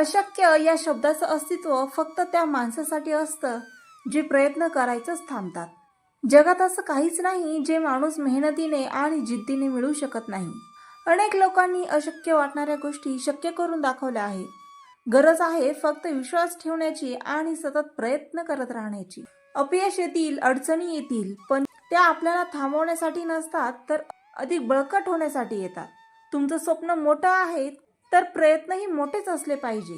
अशक्य या शब्दाचं अस्तित्व फक्त त्या माणसासाठी असतं जे प्रयत्न करायचंच थांबतात. जगात असं काहीच नाही जे माणूस मेहनतीने आणि जिद्दीने मिळू शकत नाही. अनेक लोकांनी अशक्य वाटणाऱ्या गोष्टी शक्य करून दाखवल्या आहेत. गरज आहे फक्त विश्वास ठेवण्याची आणि सतत प्रयत्न करत राहण्याची. अपयश येतील अडचणी येतील पण त्या आपल्याला थांबवण्यासाठी नसतात तर अधिक बळकट होण्यासाठी येतात. तुमचं स्वप्न मोठं आहे तर प्रयत्नही मोठेच असले पाहिजे.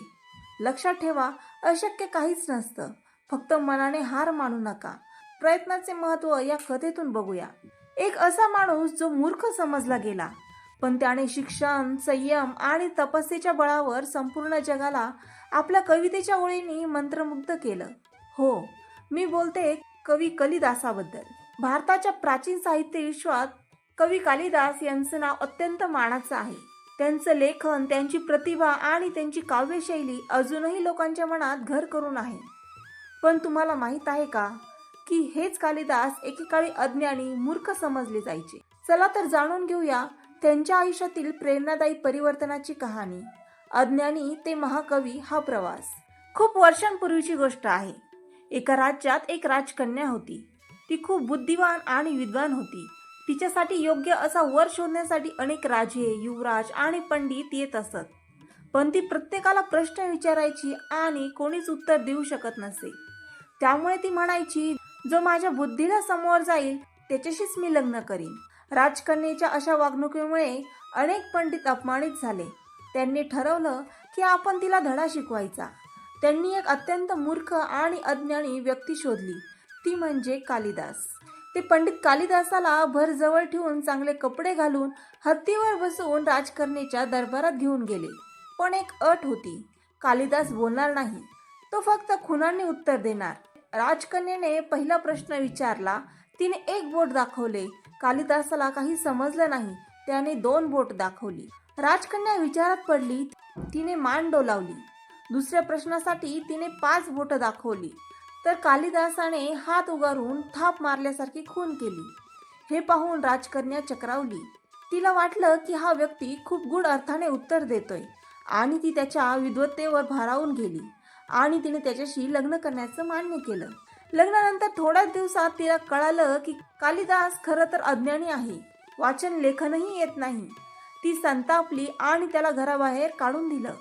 लक्षात ठेवा अशक्य काहीच नसतं. फक्त मनाने हार मानू नका. प्रयत्नाचे महत्त्व या कथेतून बघूया. एक असा माणूस जो मूर्ख समजला गेला. पण त्याने शिक्षण संयम आणि तपस्येच्या बळावर संपूर्ण जगाला आपल्या कवितेच्या ओळींनी मंत्रमुग्ध केलं. हो मी बोलते कवी कालिदासाबद्दल. भारताच्या प्राचीन साहित्य विश्वात कवी कालिदास यांचं नाव अत्यंत मानाचं आहे. त्यांचं लेखन त्यांची प्रतिभा आणि त्यांची काव्यशैली अजूनही लोकांच्या मनात घर करून आहे. पण तुम्हाला माहीत आहे का की हेच कालिदास एकेकाळी अज्ञानी मूर्ख समजले जायचे. चला तर जाणून घेऊया त्यांच्या आयुष्यातील प्रेरणादायी परिवर्तनाची कहाणी. अज्ञानी ते महाकवी हा प्रवास. खूप वर्षांपूर्वीची गोष्ट आहे. एका राज्यात एक राजकन्या होती. ती खूप बुद्धिवान आणि विद्वान होती. तिच्यासाठी योग्य असा वर शोधण्यासाठी अनेक राजे युवराज आणि पंडित येत असत. पण ती प्रत्येकाला प्रश्न विचारायची आणि कोणीच उत्तर देऊ शकत नसे. त्यामुळे ती म्हणायची जो माझ्या बुद्धीला समोर जाईल त्याच्याशीच मी लग्न करीन. राजकन्येच्या अशा वागणुकीमुळे अनेक पंडित अपमानित झाले. त्यांनी ठरवलं की आपण तिला धडा शिकवायचा. त्यांनी एक अत्यंत मूर्ख आणि अज्ञानी व्यक्ती शोधली. ती म्हणजे कालिदास. ते पंडित कालिदासाला भर जवळ ठेवून चांगले कपडे घालून हत्तीवर बसवून राजकन्येच्या दरबारात घेऊन गेले. पण एक अट होती. कालिदास बोलणार नाही. तो फक्त खुनांनी उत्तर देणार. राजकन्याने पहिला प्रश्न विचारला. तिने एक बोट दाखवले. कालिदासाला काही समजलं नाही. त्याने दोन बोट दाखवली. राजकन्या विचारात पडली. तिने मान डोलावली. दुसऱ्या प्रश्नासाठी तिने पाच बोट दाखवली. तर कालिदासाने हात उगारून थाप मारल्यासारखी खून केली. हे पाहून राजकन्या चक्रावली. तिला वाटलं की हा व्यक्ती खूप गुड अर्थाने उत्तर देतोय आणि ती त्याच्या विद्वत्तेवर भारावून गेली. आणि तिने त्याच्याशी लग्न करण्याचं मान्य केलं. लग्नानंतर थोड्याच दिवसात तिला कळालं की कालिदास खरं तर अज्ञानी आहे. वाचन लेखनही येत नाही. ती संतापली आणि त्याला घराबाहेर काढून दिलं.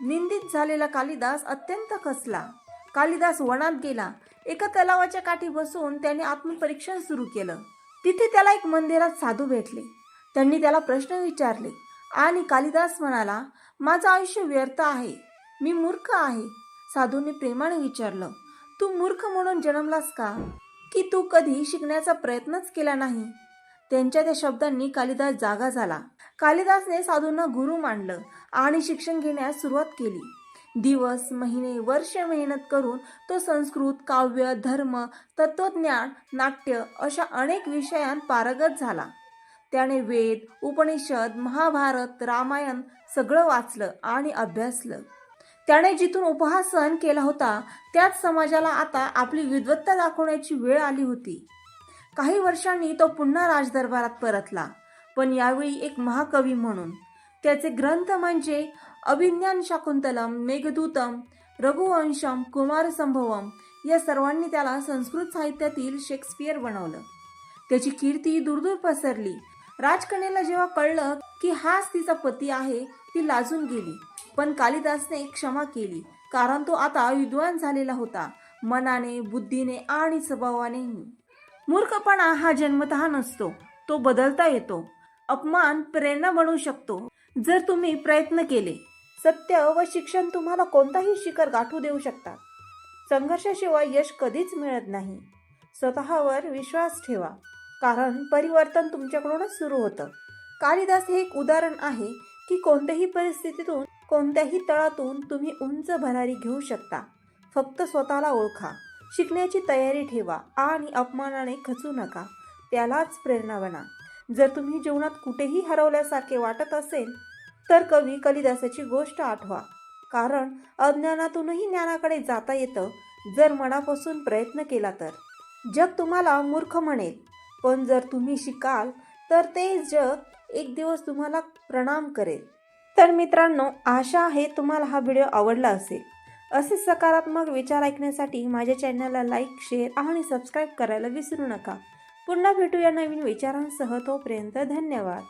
निंदित झालेला कालिदास अत्यंत खचला. कालिदास वनात गेला. एका तलावाच्या काठी बसून त्याने आत्मपरीक्षण सुरू केलं. तिथे त्याला एक मंदिरात साधू भेटले. त्यांनी त्याला प्रश्न विचारले. आणि कालिदास म्हणाला माझं आयुष्य व्यर्थ आहे. मी मूर्ख आहे. साधूने प्रेमाने विचारलं तू मूर्ख म्हणून जन्मलास का? की तू कधी शिकण्याचा प्रयत्नच केला नाही? त्यांच्या त्या शब्दांनी कालिदास जागा झाला. कालिदासने साधूंना गुरु मानलं आणि शिक्षण घेण्यास सुरुवात केली. दिवस महिने वर्ष मेहनत करून तो संस्कृत काव्य धर्म तत्वज्ञान नाट्य अशा अनेक विषयांत पारगत झाला. त्याने वेद उपनिषद महाभारत रामायण सगळं वाचलं आणि अभ्यासलं. त्याने जिथून उपहासन केला होता त्याच समाजाला आता आपली विद्वत्ता दाखवण्याची वेळ आली होती. काही वर्षांनी तो पुन्हा राजदरबारात परतला पण यावेळी एक महाकवी म्हणून त्याचे ग्रंथ म्हणजे अभिज्ञान शाकुंतलम मेघदूतम रघुवंशम कुमारसंभवम या सर्वांनी त्याला संस्कृत साहित्यातील शेक्सपियर बनवलं. त्याची कीर्ती दूरदूर पसरली. राजकन्याला जेव्हा कळलं की हाच तिचा पती आहे ती लाजून गेली. पण कालिदासने क्षमा केली कारण तो आता विद्वान झालेला होता. मनाने बुद्धीने आणि स्वभावानेही मूर्खपणा हा जन्मतः नसतो तो बदलता येतो. अपमान प्रेरणा बनू शकतो. जर तुम्ही प्रयत्न केले सत्य व शिक्षण तुम्हाला कोणताही शिखर गाठू देऊ शकतात संघर्षाशिवाय यश कधीच मिळत नाही. स्वतःवर विश्वास ठेवा कारण परिवर्तन तुमच्याकडूनच सुरू होतं. कालिदास हे एक उदाहरण आहे की कोणत्याही परिस्थितीतून कोणत्याही तळातून तुम्ही उंच भरारी घेऊ शकता. फक्त स्वतःला ओळखा शिकण्याची तयारी ठेवा आणि अपमानाने खचू नका. त्यालाच प्रेरणा बना. जर तुम्ही जीवनात कुठेही हरवल्यासारखे वाटत असेल तर कवी कालिदासाची गोष्ट आठवा. कारण अज्ञानातूनही ज्ञानाकडे जाता येतं जर मनापासून प्रयत्न केला तर. जग तुम्हाला मूर्ख म्हणेल पण जर तुम्ही शिकाल तर ते जग एक दिवस तुम्हाला प्रणाम करेल. तर मित्रांनो आशा आहे तुम्हाला हा व्हिडिओ आवडला असेल. असे सकारात्मक विचार ऐकण्यासाठी माझ्या चॅनलला लाईक शेअर आणि सबस्क्राईब करायला विसरू नका. पुन्हा भेटूया नवीन विचारांसह तोपर्यंत धन्यवाद.